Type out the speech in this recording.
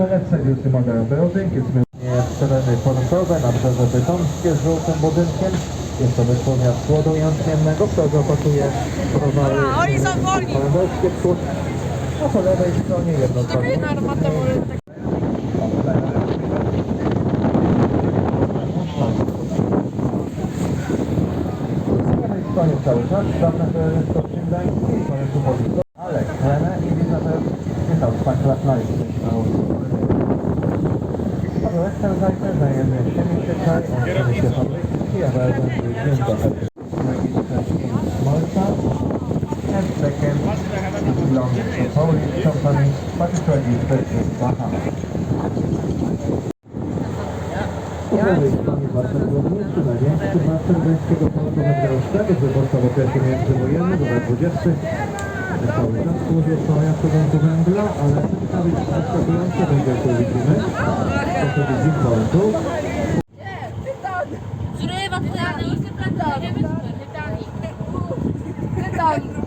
Let's Service Modern Building jest tereny portowe, nabrzeże bytomskie z żółtym budynkiem. Jest to wytwórnia słodu jęczmiennego, która zapakuje browary A, oni są wolni. A po lewej stronie jednocześnie z prawej stronie cały czas dawne tereny Stoczyn Gdański, strony Subowico, ale Helena i Elizabeth witał z Państwa Knajpy. Po prawej stronie basen główniejszy, największy basen Gdańskiego Portu Meteorologicznego, wyborca w okresie międzywojennym, numer 20. Cały czas służy odpalania stosunku węgla, ale przedstawić zaskakujące węgiel tu widzimy. To sobie z importu. Zrywa Titanic. Titanic. Titanic.